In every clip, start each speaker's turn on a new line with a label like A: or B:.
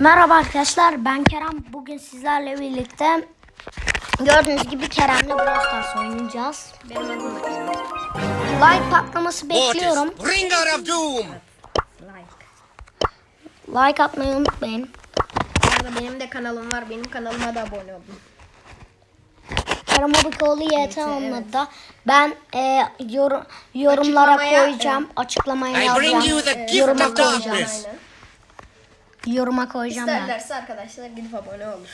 A: Merhaba arkadaşlar ben Kerem. Bugün sizlerle birlikte gördüğünüz gibi Kerem'le Brawl Stars oynayacağız.
B: Benim adım da Kerem.
A: Like patlaması bekliyorum.
C: Bringer of doom.
B: Like.
A: Like atmayı unutmayın.
B: Arada benim de kanalım var. Benim kanalıma da abone olun.
A: Kerem Abikoğlu YT olmadı. Ben e, yorum, yorumlara
B: Açıklamaya,
A: koyacağım. Açıklamaya
C: bring you
A: yazacağım.
C: gift
A: Yoruma koyacağım.
B: Aynen.
A: Yoruma koyacağım ben.
B: İsterlerse arkadaşlar gidip abone olur.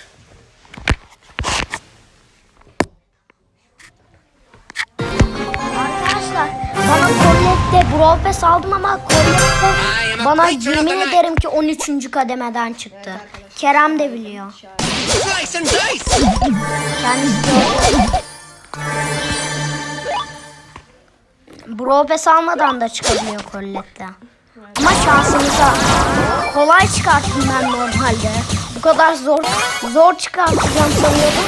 A: Arkadaşlar bana Collette'de Brawl Pass aldım ama Colette bana yemin ederim ki 13. kademeden çıktı. Kerem de biliyor. Kendisi gördü. Brawl Pass almadan da çıkabiliyor Collette'de. Ama şansımıza kolay çıkarttım ben normalde. Bu kadar zor zor çıkartacağım sanıyordum.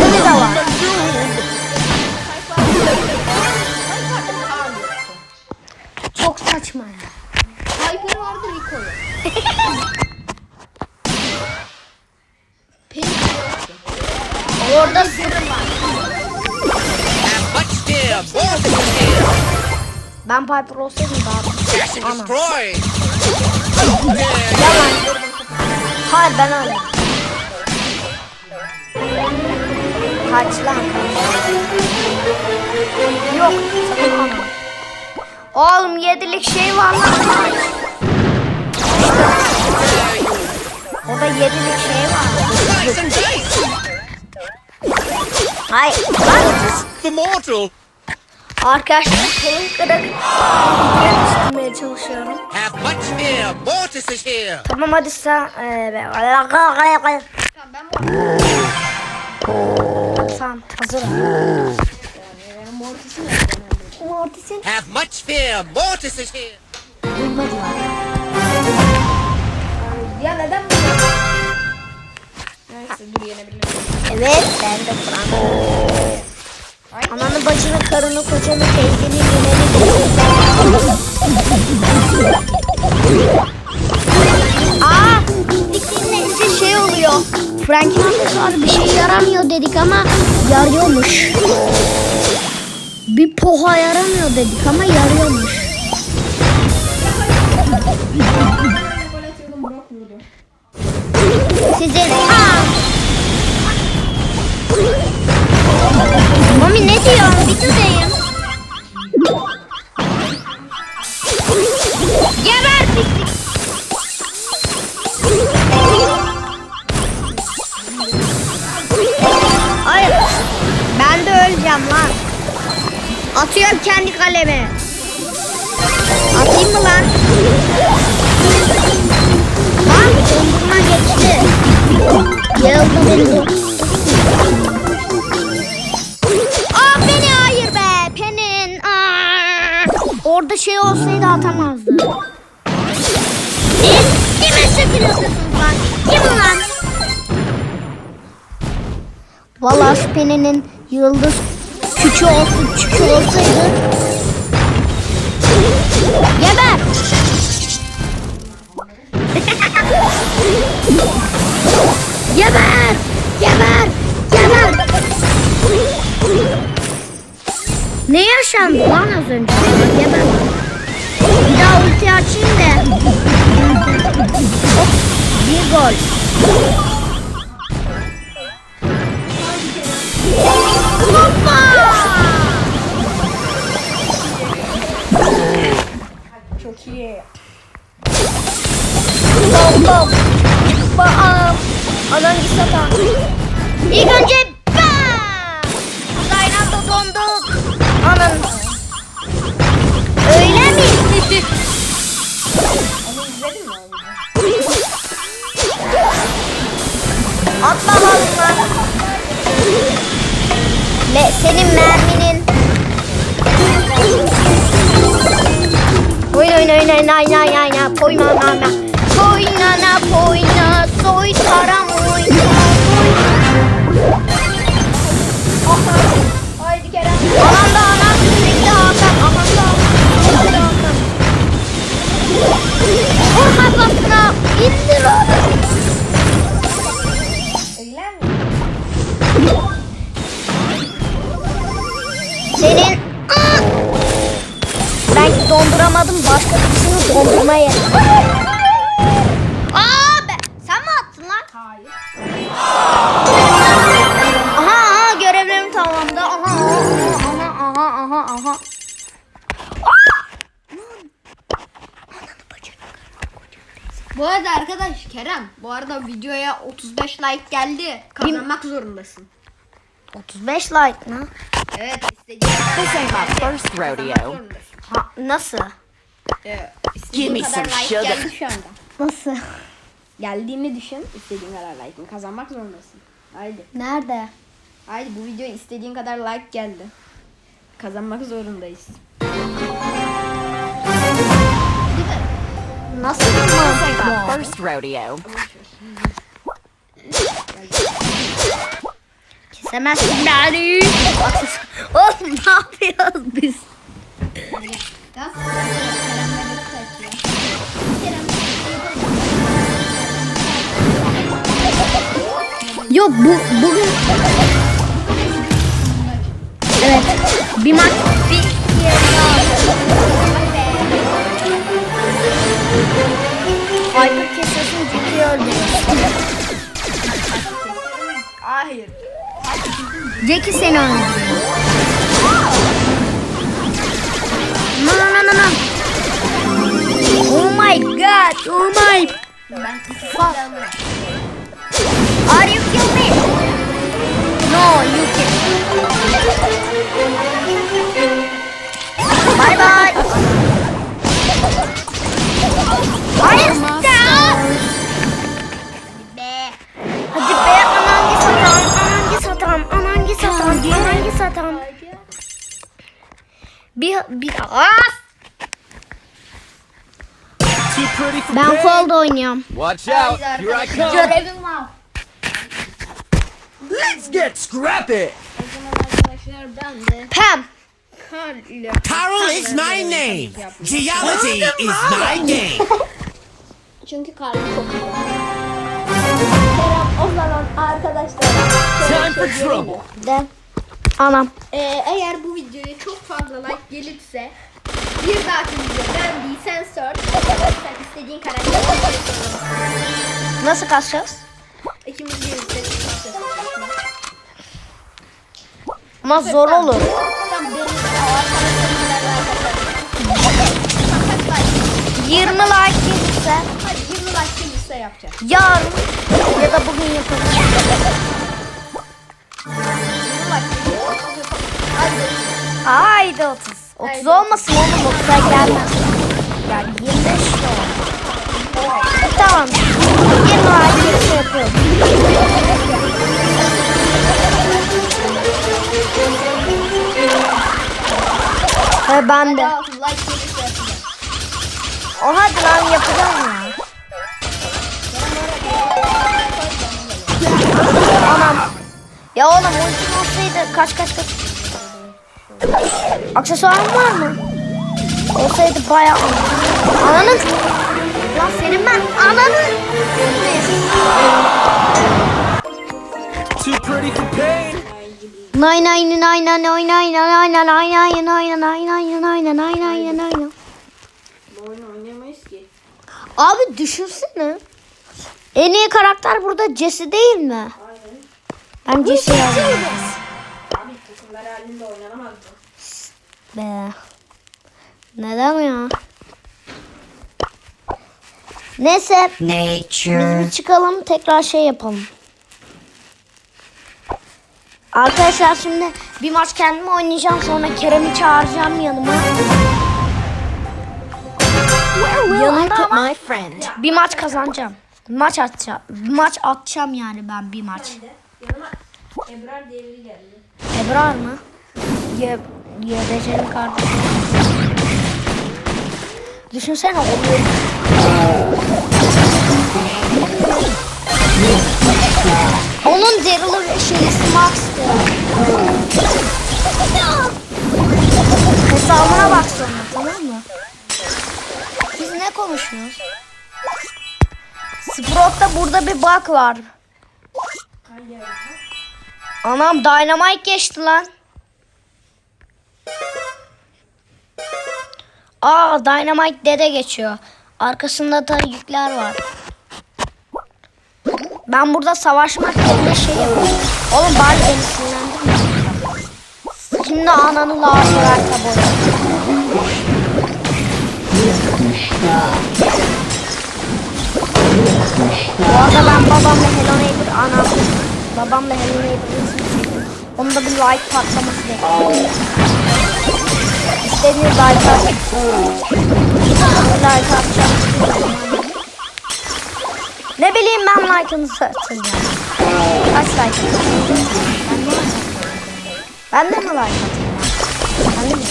A: Böyle de var. Çok saçma. ya.
B: Hyper vardı Rico
A: Ben Piper olsaydım daha Ana. Yalan. Hayır ben öyle. Kaç lan kaç. Yok sakın alma. Oğlum yedilik şey var lan kaç. Orada yedilik şey var. Hayır. Lan.
C: The mortal.
A: Arkadaşlar kolum kırık. Yetiştirmeye çalışıyorum.
C: Have much fear. Mortis is here.
A: Tamam hadi sen. Ee,
B: Tamam ben bu
A: Tamam hazırım.
B: benim Mortis'im yok genelde.
A: Mortis'in
C: Have much fear. Mortis is here.
A: duymadılar.
B: Ya neden bu? Neyse dur yenebilirim.
A: Evet ben de Kur'an. Bacını karını kocanı teyzeni yemeni Aa gittiklerinde ise şey oluyor. Frank'in aksesuarı bir şey yaramıyor dedik ama yarıyormuş. Bir poha yaramıyor dedik ama yarıyormuş. Sizin... Aa! Mami ne diyor? Bir tutayım. Geber pislik. Hayır. Ben de öleceğim lan. Atıyorum kendi kalemi. Atayım mı lan? Lan dondurma geçti. Yıldı şey olsaydı atamazdı. Siz kime sıkıyorsunuz lan? Kim lan? Valla Penny'nin yıldız küçü olsun küçük olsaydı. Geber. Geber! Geber! Geber! Ne yaşandı lan az önce? Geber. Bir daha ulti açayım da. Hop, bir gol. Hoppa!
B: Çok iyi.
A: Bom. Bam. Alan git ata. İlk önce bam. Aynı anda donduk. Anın. Mi?
B: Onu izledin mi abi?
A: Atma balıklar. Me senin merminin. Oyun oyun oyun oyun oyun oyun Poyma mama. Poynana donduramadım. Başka birisini dondurma yedim. Aa be, sen mi attın lan?
B: Hayır.
A: Aha aha görevlerim tamamlandı. Aha aha aha aha aha aha.
B: Bu arada arkadaş Kerem bu arada videoya 35 like geldi. Kazanmak zorundasın.
A: 35 like ne?
B: Evet istediğin
C: This ain't my first rodeo.
A: Ha, nasıl?
B: Ee,
C: Give me some sugar.
B: geldi şu anda.
A: Nasıl?
B: Geldiğini düşün. istediğin kadar like'ını kazanmak zorundasın. Haydi.
A: Nerede?
B: Haydi bu videoya istediğin kadar like geldi. Kazanmak zorundayız.
A: Nasıl
C: This ain't my first rodeo.
A: Kesemezsin beni. Oğlum ne yapıyoruz biz? Yok bu bugün Evet bir maç bir Hyper kesesin ciddi öldürüyor.
B: Hayır.
A: Jackie seni öldürüyor. No no no no. Oh my god. Oh my. Fuck. Are you kill me? No, you kill. Bye bye. Bir, bir, As! Ben. Cold oynuyorum.
C: Watch out. Here I come.
B: Görevim var.
C: Let's get scrappy.
A: Pam.
D: Carol is my name. Geology is my game.
B: Çünkü iyi. Kerem o zaman arkadaşlar
C: Time for trouble.
A: De. Anam.
B: Ee, eğer bu videoya çok fazla like gelirse bir dahaki video ben değil sen sor. Sen istediğin karakteri seçebilirsin.
A: Nasıl kaçacağız?
B: İkimiz birlikte seçeceğiz.
A: Ama zor olur.
B: Benim arkadaşlarımla?
A: 20 like gelirse
B: Hadi 20 like gelirse yapacağız.
A: yarın Haydi 30. 30 olmasın oğlum 30'a gelmez. Yani 25 de olur. Tamam. 20 like gelirse yapıyorum. Ve ben de.
B: Daha 30 like gelirse yapacağız.
A: O hadi lan yapacağım ya. Anam. Ya oğlum ultim olsaydı kaç kaç kaç. Aksesuarın var mı? Olsaydı bayağı Ananın. Lan senin ben
C: pain.
A: Nay nay nay nay nay nay nay nay nay nay nay nay nay nay nay nay nay nay nay. Abi düşünsene. En iyi karakter burada Jesse değil mi? Ben Jesse'yi alayım.
B: Takımlar halinde oynanamaz bu.
A: Be. Neden ya? Neyse biz bir çıkalım tekrar şey yapalım. Arkadaşlar şimdi bir maç kendim oynayacağım sonra Kerem'i çağıracağım yanıma. Yanımda ama
C: My friend.
A: bir maç kazanacağım. Maç atacağım. Maç atacağım yani ben bir maç.
B: Ebrar diye biri geldi.
A: Ebrar mı? Ye, YBC'nin kardeşi. Düşünsene oluyor. Onun Daryl'ı şeysi Max'tı. Hesabına bak sonra tamam mı? Biz ne konuşuyoruz? Sprout'ta burada bir bug var. Anam Dynamite geçti lan. Aa Dynamite dede geçiyor. Arkasında da yükler var. Ben burada savaşmak yerine şey yapıyorum. Oğlum bari beni sinirlendirme. Şimdi ananı laciverte boyayacağım. Bu arada ben babamla Hello Neighbor anam. Babamla Hello Neighbor'ı. Onda bir like patlaması bekliyorum. İstediğiniz like at. like atacağım. Ne bileyim ben like'ınızı atacağım. Kaç like atacağım? Ben de mi like atayım? Ben de mi?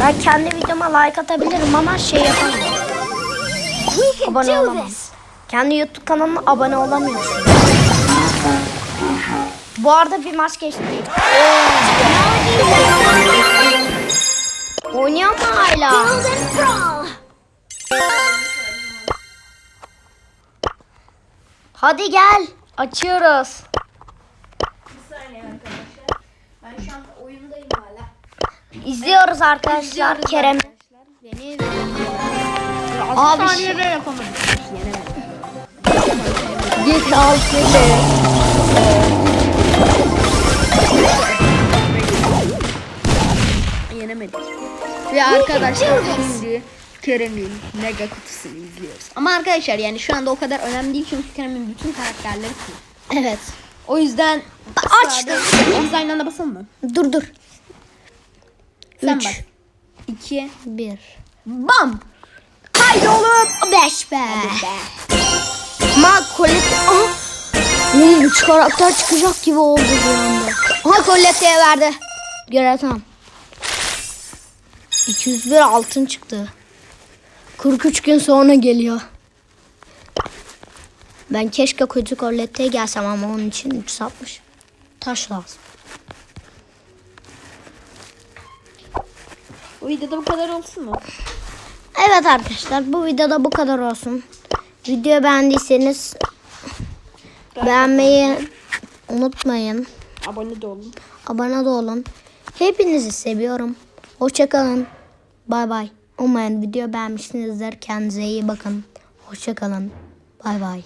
A: Ben kendi videoma like atabilirim ama şey yapamıyorum. Abone olamam. Kendi YouTube kanalına abone olamıyorsun. Bu arada bir maç geçti. Oynuyor mu hala? Hadi gel. Açıyoruz.
B: Bir saniye arkadaşlar. Ben şu an oyundayım hala.
A: İzliyoruz arkadaşlar Kerem.
B: Beni
A: Abi
B: saniyede yapamadım.
A: Git al
B: Yenemedik. Ve arkadaşlar şimdi Kerem'in mega kutusunu izliyoruz. Ama arkadaşlar yani şu anda o kadar önemli değil çünkü Kerem'in bütün karakterleri full.
A: Evet.
B: O yüzden
A: Açtım.
B: Biz aynı anda basalım mı?
A: Dur dur.
B: Sen
A: Üç.
B: bak. 2
A: Bir.
B: Bam.
A: Haydi oğlum. Beş be. Ma Colette. Aha. Oğlum üç karakter çıkacak gibi oldu bir anda. Aha Colette'ye verdi. Görev tamam. 201 altın çıktı. 43 gün sonra geliyor. Ben keşke koca Colette'ye gelsem ama onun için 360 taş lazım.
B: O videoda bu kadar olsun mu?
A: Evet arkadaşlar bu videoda bu kadar olsun. Videoyu beğendiyseniz beğenmeyi unutmayın.
B: Abone de olun.
A: Abone de olun. Hepinizi seviyorum. Hoşçakalın. Bay bay. Umarım video beğenmişsinizdir. Kendinize iyi bakın. Hoşçakalın. Bay bay.